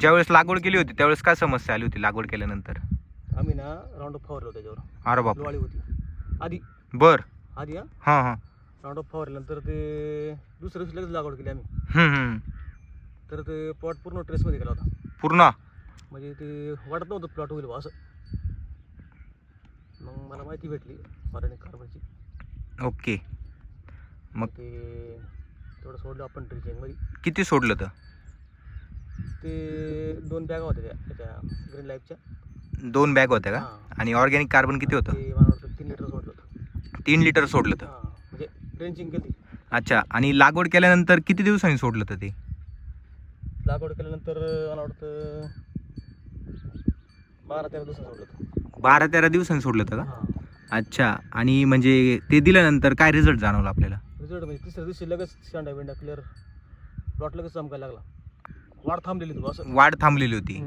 ज्यावेळेस लागवड केली होती त्यावेळेस काय समस्या आली होती लागवड केल्यानंतर? आम्ही ना राऊंड अप फवारलं त्याच्यावर. अरे बाप होती. आधी. बर. आधी हा? हां हां. राऊंड फवारल्यानंतर ते दुसऱ्या दिवशी लगेच लागवड केली आम्ही. हम्म, हम्म. तर ते प्लॉट पूर्ण ट्रेसमध्ये गेला होता. पूर्ण? म्हणजे ते वाटत नव्हतं प्लॉट होईल बुवा असं. मग मला माहिती भेटली ऑर्गॅनिक कार्बनची ओके. मग? ते तेवढं सोडलं आपण ड्रिचिंगमध्ये किती सोडलं तर ते दोन बॅगा होत्या त्या त्याच्या ग्रीन लाईफच्या दोन बॅग होत्या का? हां. आणि ऑर्गॅनिक कार्बन किती होतं? ते मला वाटतं तीन लिटर सोडलं होतं. तीन लिटर सोडलं तर हां म्हणजे ड्रेंचिंग केली अच्छा आणि लागवड केल्यानंतर किती दिवसांनी सोडलं तर ते? लागवड केल्यानंतर मला वाटतं बारा तेरा दिवसात सोडलं होतं. बारा तेरा दिवसांनी सोडलं होतं का? हां. अच्छा आणि म्हणजे ते दिल्यानंतर काय रिझल्ट जाणवला आपल्याला? रिझल्ट म्हणजे तिसऱ्या दिवशी लगेच शेंडा बिंडा क्लिअर प्लॉट लगेच चमकायला लागला. वाढ थांबलेली तू असं? वाढ थांबलेली होती.